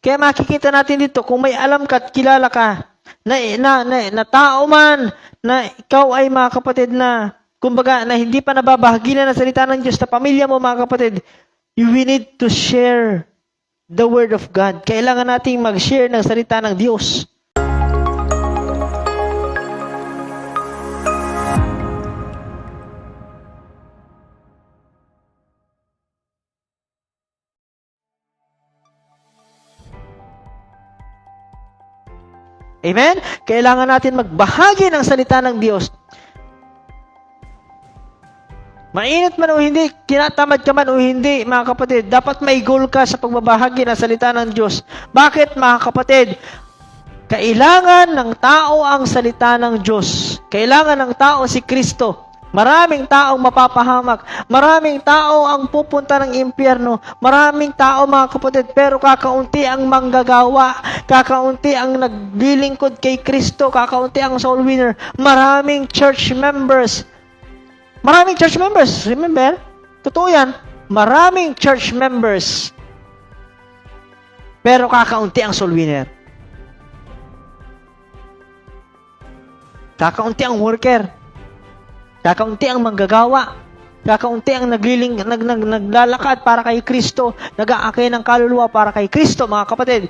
Kaya makikita natin dito, kung may alam ka at kilala ka, na, na, na, na tao man, na ikaw ay mga kapatid na, kumbaga, na hindi pa nababahagi na ng salita ng Diyos, na pamilya mo mga kapatid, you will need to share the Word of God. Kailangan nating mag-share ng salita ng Diyos. Amen? Kailangan natin magbahagi ng salita ng Diyos. Mainit man o hindi, kinatamad ka man o hindi, mga kapatid, dapat may goal ka sa pagbabahagi ng salita ng Diyos. Bakit, mga kapatid? Kailangan ng tao ang salita ng Diyos. Kailangan ng tao si Kristo. Maraming taong mapapahamak. Maraming tao ang pupunta ng impyerno. Maraming tao, mga kapatid, pero kakaunti ang manggagawa. Kakaunti ang naglilingkod kay Kristo. Kakaunti ang soul winner. Maraming church members. Maraming church members. Remember? Totoo yan. Maraming church members. Pero kakaunti ang soul winner. Kakaunti ang worker. Kakaunti ang manggagawa. Kakaunti ang nagliling, nag, nag, naglalakad para kay Kristo. Nag-aakay ng kaluluwa para kay Kristo, mga kapatid.